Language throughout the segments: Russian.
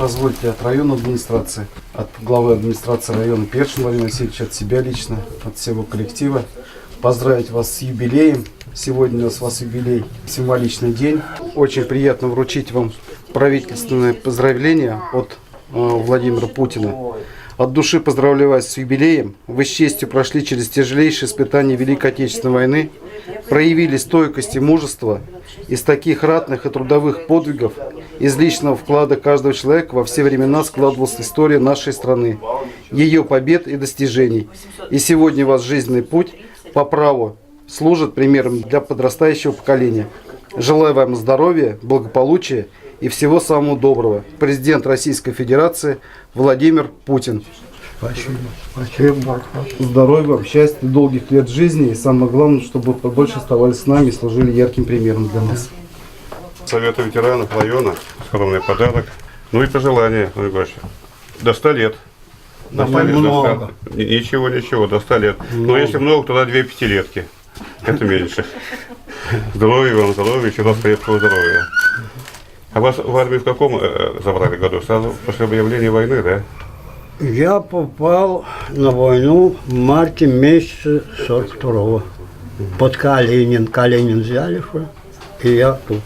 Позвольте от районной администрации, от главы администрации района Першин Владимира Васильевича, от себя лично, от всего коллектива поздравить вас с юбилеем. Сегодня у нас у вас юбилей, символичный день. Очень приятно вручить вам правительственное поздравление от э, Владимира Путина. От души поздравляю вас с юбилеем. Вы с честью прошли через тяжелейшие испытания Великой Отечественной войны, проявили стойкость и мужество. Из таких ратных и трудовых подвигов, из личного вклада каждого человека во все времена складывалась история нашей страны, ее побед и достижений. И сегодня ваш жизненный путь по праву служит примером для подрастающего поколения. Желаю вам здоровья, благополучия и всего самого доброго. Президент Российской Федерации Владимир Путин. Спасибо. Спасибо. Здоровья вам, счастья, долгих лет жизни и самое главное, чтобы вы побольше оставались с нами и служили ярким примером для нас. Совета ветеранов района, скромный подарок. Ну и пожелание, Иванович. До 100 лет. До 100 лет, до 100. Много. Ни- Ничего, ничего, до 100 лет. Но если много, тогда две пятилетки. Это меньше. Здоровья вам, здоровья, еще раз крепкого здоровья. А вас в армию в каком э, забрали году? Сразу после объявления войны, да? Я попал на войну в марте месяце 42-го. Под Калинин. Калинин взяли, что, и я тут.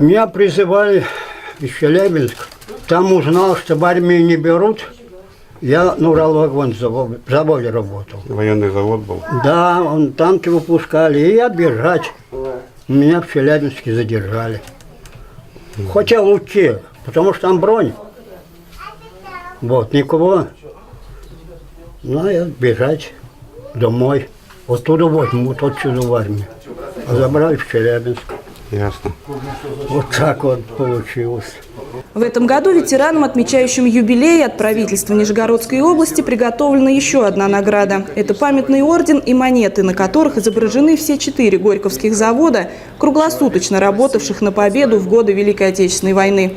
Меня призывали из Челябинска. Там узнал, что в армию не берут. Я на Уралвагон заводе, заводе работал. Военный завод был. Да, он танки выпускали, и я бежать. Меня в Челябинске задержали. Хотя лучше, потому что там бронь. Вот, никого. Ну, а я бежать домой. Оттуда возьмут, отсюда в армию. А забрали в Челябинск. Ясно. Вот так вот получилось. В этом году ветеранам, отмечающим юбилей от правительства Нижегородской области, приготовлена еще одна награда. Это памятный орден и монеты, на которых изображены все четыре горьковских завода, круглосуточно работавших на победу в годы Великой Отечественной войны.